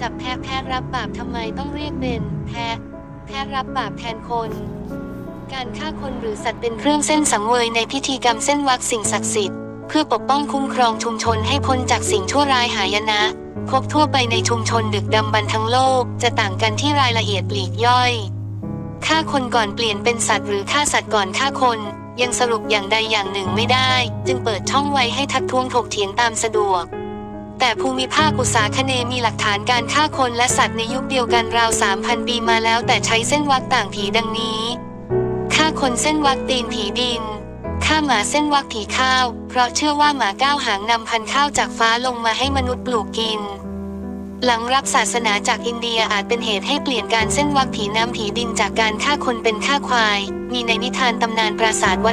จับแพะแพะรับบาปทำไมต้องเรียกเป็นแพะแพะรับบาปแทนคน การฆ่าคนหรือสัตว์เป็นเครื่องเส้นสังเวยในพิธีกรรมเส้นวักสิ่งศักดิ์สิทธิ์เพื่อปกป้องคุ้มครองชุมชนให้พ้นจากสิ่งชั่วร้ายหายนะพบทั่วไปในชุมชนดึกดำบรรทั้งโลก จะต่างกันที่รายละเอียดปลีกย่อยฆ่าคนก่อนเปลี่ยนเป็นสัตว์หรือฆ่าสัตว์ก่อนฆ่าคน ยังสรุปอย่างใดอย่างหนึ่งไม่ได้ จึงเปิดช่องไว้ให้ทักท้วงถกเถียงตามสะดวก แต่ภูมิภาคอุตสาคเนมีหลักฐานการฆ่าคนและสัตว์ในยุคเดียวกันราว 3,000 ปีมาแล้วแต่ใช้เส้นวักต่างผีดังนี้ฆ่าคนเส้นวักตีนผีดินฆ่าหมาเส้นวักผีข้าว เพราะเชื่อว่าหมาก้าวหางนำพันธุ์ข้าวจากฟ้าลงมาให้มนุษย์ปลูกกิน หลังรับศาสนาจากอินเดียอาจเป็นเหตุให้เปลี่ยนการเส้นวักผีน้ำผีดินจากการฆ่าคนเป็นฆ่าควาย มีในนิทานตำนานปราสาทวัด